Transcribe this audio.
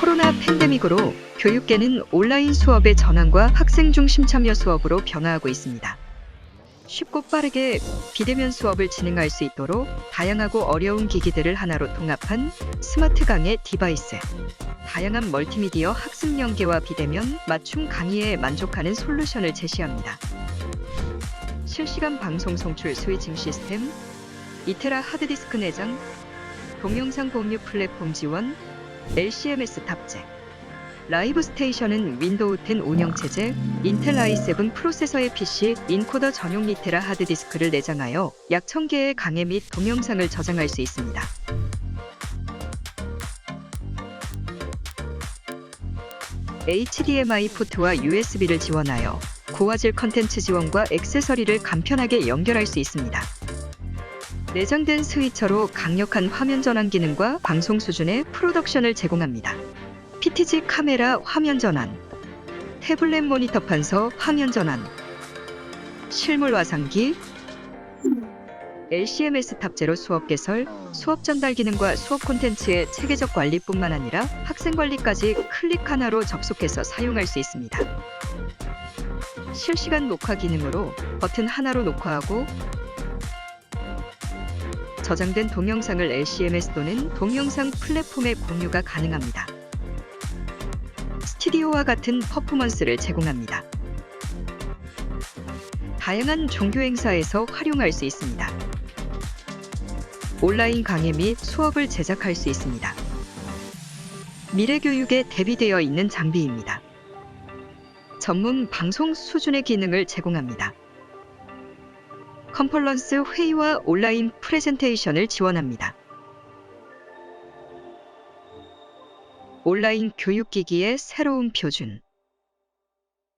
코로나 팬데믹으로 교육계는 온라인 수업의 전환과 학생 중심 참여 수업으로 변화하고 있습니다. 쉽고 빠르게 비대면 수업을 진행할 수 있도록 다양하고 어려운 기기들을 하나로 통합한 스마트 강의 디바이스. 다양한 멀티미디어 학습 연계와 비대면 맞춤 강의에 만족하는 솔루션을 제시합니다. 실시간 방송 송출 스위칭 시스템, 이테라 하드디스크 내장, 동영상 공유 플랫폼 지원, LCMS 탑재. 라이브 스테이션은 윈도우 10 운영 체제, 인텔 i7 프로세서의 PC, 인코더 전용 리테라 하드디스크를 내장하여 약 1000개의 강의 및 동영상을 저장할 수 있습니다. HDMI 포트와 USB를 지원하여 고화질 컨텐츠 지원과 액세서리를 간편하게 연결할 수 있습니다. 내장된 스위처로 강력한 화면 전환 기능과 방송 수준의 프로덕션을 제공합니다. PTZ 카메라 화면 전환, 태블릿 모니터 판서 화면 전환, 실물 화상기, LCMS 탑재로 수업 개설, 수업 전달 기능과 수업 콘텐츠의 체계적 관리뿐만 아니라 학생 관리까지 클릭 하나로 접속해서 사용할 수 있습니다. 실시간 녹화 기능으로 버튼 하나로 녹화하고 저장된 동영상을 LCMS 또는 동영상 플랫폼에 공유가 가능합니다. 스튜디오와 같은 퍼포먼스를 제공합니다. 다양한 종교 행사에서 활용할 수 있습니다. 온라인 강의 및 수업을 제작할 수 있습니다. 미래 교육에 대비되어 있는 장비입니다. 전문 방송 수준의 기능을 제공합니다. 컨퍼런스 회의와 온라인 프레젠테이션을 지원합니다. 온라인 교육기기의 새로운 표준.